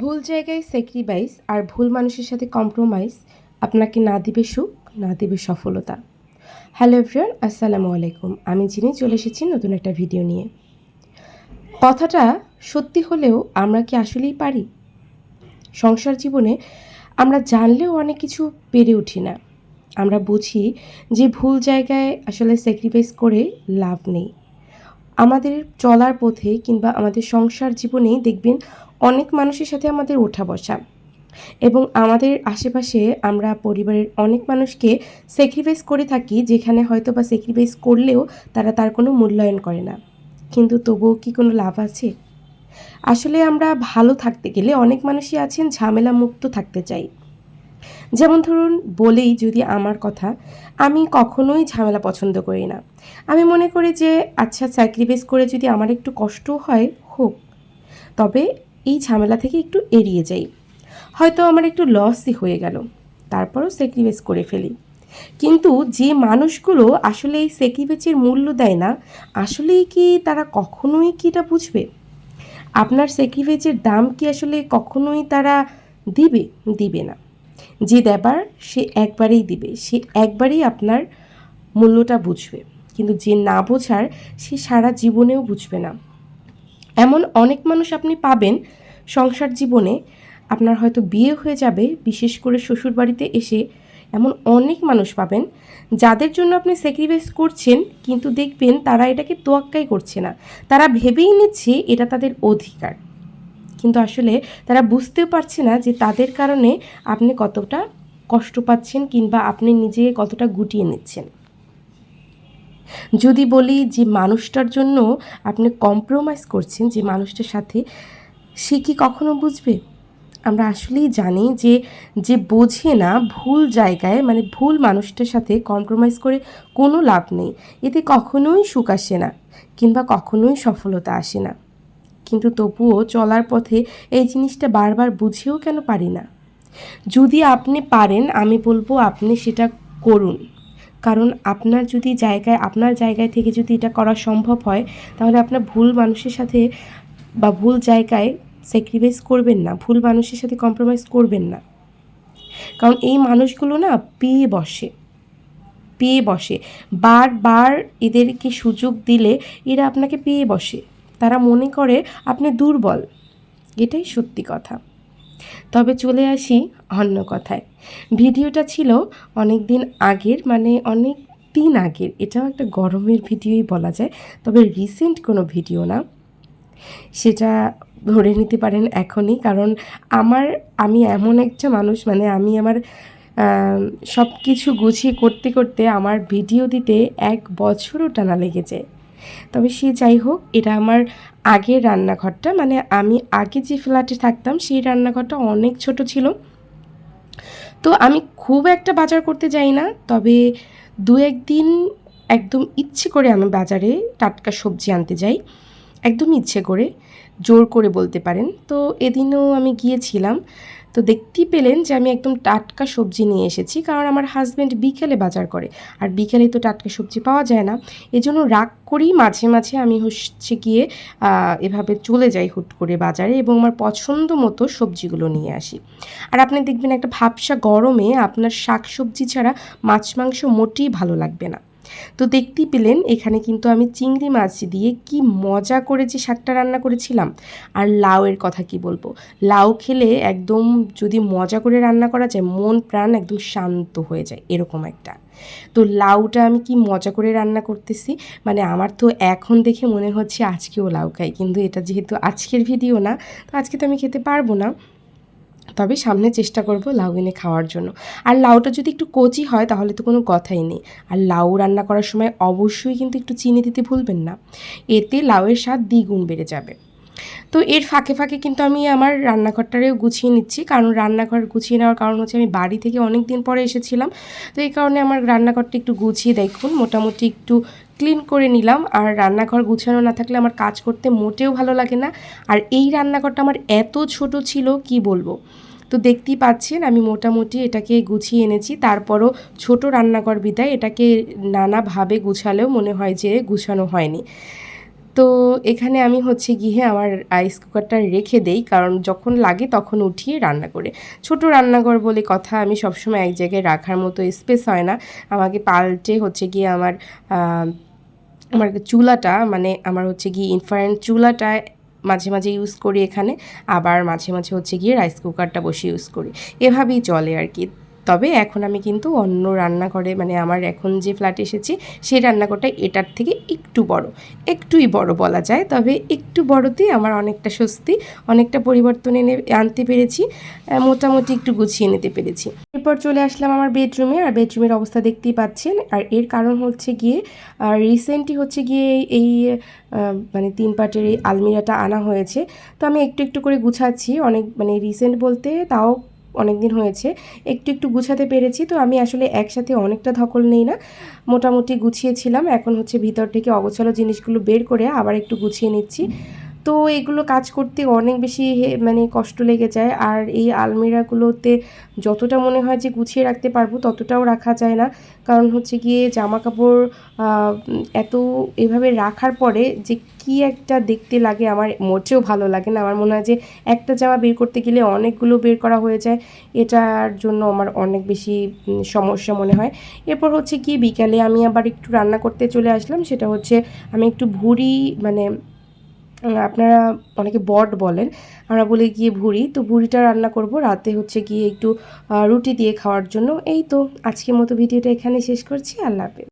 ভুল জায়গায় স্যাক্রিফাইস আর ভুল মানুষের সাথে কম্প্রোমাইজ আপনাকে না দিবে সুখ, না দিবে সফলতা। হ্যালো এভরিওয়ান আসসালামু আলাইকুম। আমি চিনি চলে এসেছি নতুন একটা ভিডিও নিয়ে। কথাটা সত্যি হলেও আমরা কি আসলেই পারি? সংসার জীবনে আমরা জানলেও অনেক কিছু পেরে উঠি না। আমরা বুঝি যে ভুল জায়গায় আসলে স্যাক্রিফাইস করে লাভ নেই। আমাদের চলার পথে কিংবা আমাদের সংসার জীবনেই দেখবেন অনেক মানুষের সাথে আমাদের ওঠা বসা। এবং আমাদের আশেপাশে আমরা পরিবারের অনেক মানুষকে স্যাক্রিফাইস করে থাকি, যেখানে হয়তো বা স্যাক্রিফাইস করলেও তারা তার কোনো মূল্যায়ন করে না। কিন্তু তবুও কি কোনো লাভ আছে? আসলে আমরা ভালো থাকতে গেলে অনেক মানুষই আছেন ঝামেলা মুক্ত থাকতে চাই। যেমন ধরুন, বলেই যদি আমার কথা, আমি কখনোই ঝামেলা পছন্দ করি না। আমি মনে করি যে আচ্ছা স্যাক্রিফাইস করে যদি আমার একটু কষ্ট হয়, হোক। তবে এই ঝামেলা থেকে একটু এড়িয়ে যাই। হয়তো আমার একটু লসই হয়ে গেল, তারপরও স্যাক্রিফাইস করে ফেলি। কিন্তু যে মানুষগুলো আসলে এই স্যাক্রিফাইসের মূল্য দেয় না, আসলেই কি তারা কখনোই কি এটা বুঝবে? আপনার স্যাক্রিফাইসের দাম কি আসলে কখনোই তারা দিবে? দিবে না। যে দেবার সে একবারেই দিবে। সে একবারেই আপনার মূল্যটা বুঝবে। কিন্তু যে না বোঝার, সে সারা জীবনেও বুঝবে না। এমন অনেক মানুষ আপনি পাবেন সংসার জীবনে। আপনার হয়তো বিয়ে হয়ে যাবে, বিশেষ করে শ্বশুরবাড়িতে এসে। এমন অনেক মানুষ পাবেন যাদের জন্য আপনি স্যাক্রিফাইস করছেন, কিন্তু দেখবেন তারা এটাকে তোয়াক্কাই করছে না। তারা ভেবেই নিচ্ছে এটা তাদের অধিকার। কিন্তু আসলে তারা বুঝতেও পারছে না যে তাদের কারণে আপনি কতটা কষ্ট পাচ্ছেন কিংবা আপনি নিজেকে কতটা গুটিয়ে নিচ্ছেন। যদি বলি যে মানুষটার জন্য আপনি কম্প্রোমাইজ করছেন যে মানুষটার সাথে, সে কি কখনো বুঝবে? আমরা আসলেই জানি যে যে বোঝে না, ভুল জায়গায় মানে ভুল মানুষটার সাথে কম্প্রোমাইজ করে কোনো লাভ নেই। এতে কখনোই সুখ আসে না, কিংবা কখনোই সফলতা আসে না। কিন্তু তবুও চলার পথে এই জিনিসটা বারবার বুঝেও কেন পারি না। যদি আপনি পারেন, আমি বলব আপনি সেটা করুন। কারণ আপনার যদি জায়গায়, আপনার জায়গায় থেকে যদি এটা করা সম্ভব হয়, তাহলে আপনার ভুল মানুষের সাথে বা ভুল জায়গায় স্যাক্রিফাইস করবেন না, ভুল মানুষের সাথে কম্প্রোমাইজ করবেন না। কারণ এই মানুষগুলো না পেয়ে বসে পেয়ে বসে। বারবার এদেরকে সুযোগ দিলে এরা আপনাকে পেয়ে বসে। তারা মনে করে আপনি দুর্বল। এটাই সত্যি কথা। তবে চলে আসি অন্য কথায়। ভিডিওটা ছিল অনেক দিন আগের মানে অনেক দিন আগের। এটাও একটা গরমের ভিডিওই বলা যায়, তবে রিসেন্ট কোনো ভিডিও না। সেটা ধরে নিতে পারেন এখনই, কারণ আমার, আমি এমন একটা মানুষ মানে আমি আমার সব কিছু গুছিয়ে করতে করতে আমার ভিডিও দিতে এক বছরও টানা লেগেছে। তবে সে যাই হোক, এটা আমার আগের রান্নাঘরটা। মানে আমি আগে যে ফ্ল্যাটে থাকতাম, সেই রান্নাঘরটা অনেক ছোট ছিল। তো আমি খুব একটা বাজার করতে যাই না, তবে দু একদিন একদম ইচ্ছে করে আমি বাজারে টাটকা সবজি আনতে যাই। একদম ইচ্ছে করে, জোর করে বলতে পারেন। তো এদিনও আমি গিয়েছিলাম। তো দেখতেই পেলেন যে আমি একদম টাটকা সবজি নিয়ে এসেছি, কারণ আমার হাজব্যান্ড বিকেলে বাজার করে। আর বিকেলে তো টাটকা সবজি পাওয়া যায় না। এজন্য রাগ করেই মাঝে মাঝে আমি হচ্ছে গিয়ে এভাবে চলে যাই হুট করে বাজারে এবং আমার পছন্দ মতো সবজিগুলো নিয়ে আসি। আর আপনি দেখবেন একটা ভাবসা গরমে আপনার শাক সবজি ছাড়া মাছ, মাংস মোটেই ভালো লাগবে না। তো দেখতেই পেলেন, এখানে কিন্তু আমি চিংড়ি মাছ দিয়ে কি মজা করে যে শাকটা রান্না করেছিলাম। আর লাউয়ের কথা কি বলব? লাউ খেলে একদম যদি মজা করে রান্না করা যায়, মন, প্রাণ একদম শান্ত হয়ে যায়, এরকম একটা। তো লাউটা আমি কি মজা করে রান্না করতেছি? মানে আমার তো এখন দেখে মনে হচ্ছে আজকেও লাউ খাই, কিন্তু এটা যেহেতু আজকের ভিডিও না, তো আজকে তো আমি খেতে পারব না। তবে সামনে চেষ্টা করব লাউ এনে খাওয়ার জন্য। আর লাউটা যদি একটু কচি হয়, তাহলে তো কোনো কথাই নেই। আর লাউ রান্না করার সময় অবশ্যই কিন্তু একটু চিনি দিতে ভুলবেন না। এতে লাউয়ের স্বাদ দ্বিগুণ বেড়ে যাবে। তো এর ফাঁকে ফাঁকে কিন্তু আমি আমার রান্নাঘরটারেও গুছিয়ে নিচ্ছি। কারণ রান্নাঘর গুছিয়ে নেওয়ার কারণ হচ্ছে আমি বাড়ি থেকে অনেক দিন পরে এসেছিলাম। তো এই কারণে আমার রান্নাঘরটা একটু গুছিয়ে দেখুন। মোটামুটি একটু ক্লিন করে নিলাম। আর রান্নাঘর গুছানো না থাকলে আমার কাজ করতে মোটেও ভালো লাগে না। আর এই রান্নাঘরটা আমার এত ছোট ছিল, কি বলব? তো দেখতেই পাচ্ছেন, আমি মোটামুটি এটাকে গুছিয়ে এনেছি। তারপরও ছোট রান্নাঘর বিদায়, এটাকে নানাভাবে গুছালেও মনে হয় যে গুছানো হয়নি। তো এখানে আমি হচ্ছে গিয়ে আমার রাইস কুকারটা রেখে দেই, কারণ যখন লাগে তখন উঠিয়ে রান্না করে। ছোট রান্নাঘর বলে কথা আমি সবসময় এক জায়গায় রাখার মতো স্পেস হয় না। আমাকে পাল্টে হচ্ছে গিয়ে আমার আমার চুলাটা মানে আমার হচ্ছে গিয়ে ইনফারেন্ট চুলাটা মাঝে মাঝে ইউজ করি এখানে, আবার মাঝে মাঝে হচ্ছে গিয়ে রাইস কুকারটা বসে ইউজ করি। এভাবেই চলে আর কি। তবে এখন আমি কিন্তু অন্য রান্নাঘরে মানে আমার এখন যে ফ্ল্যাটে এসেছি, সেই রান্নাঘরটা এটার থেকে একটু বড়। একটুই বড় বলা যায়, তবে একটু বড়তেই আমার অনেকটা স্বস্তি, অনেকটা পরিবর্তন এনে আনতে পেরেছি মোটামুটি একটু গুছিয়ে নিতে পেরেছি। এরপর চলে আসলাম আমার বেডরুমে আর বেডরুমের অবস্থা দেখতেই পাচ্ছেন। আর এর কারণ হচ্ছে গিয়ে রিসেন্টলি হচ্ছে গিয়ে এই- এই মানে তিন পার্টের এই আলমিরাটা আনা হয়েছে। তো আমি একটু একটু করে গুছাচ্ছি, অনেক মানে রিসেন্ট বলতে তাও অনেক দিন হয়েছে, একটু একটু গুছাতে পেরেছি। তো আমি আসলে একসাথে অনেকটা ধকল নেই না। মোটামুটি গুছিয়েছিলাম, এখন হচ্ছে ভিতর থেকে অগোছালো জিনিসগুলো বের করে আবার একটু গুছিয়ে নিচ্ছি। তো এগুলো কাজ করতে অনেক বেশি মানে কষ্ট লেগে যায়। আর এই আলমিরাগুলোতে যতটা মনে হয় যে গুছিয়ে রাখতে পারব, ততটাও রাখা যায় না। কারণ হচ্ছে গিয়ে জামা কাপড় এত এভাবে রাখার পরে যে কি একটা দেখতে লাগে আমার মোটেও ভালো লাগে না। আমার মনে হয় যে একটা জামা বের করতে গেলে অনেকগুলো বের করা হয়ে যায়। এটার জন্য আমার অনেক বেশি সমস্যা মনে হয়। এরপর হচ্ছে কি বিকালে আমি আবার একটু রান্না করতে চলে আসলাম। সেটা হচ্ছে আমি একটু ভুড়ি মানে আপনারা অনেকে বট বলেন, আমরা বলে গিয়ে ভুড়ি। তো ভুড়িটা রান্না করব, রাতে হচ্ছে গিয়ে একটু রুটি দিয়ে খাওয়ার জন্য। এই তো, আজকের মতো ভিডিওটা এখানে শেষ করছি। আল্লাহ হাফেজ।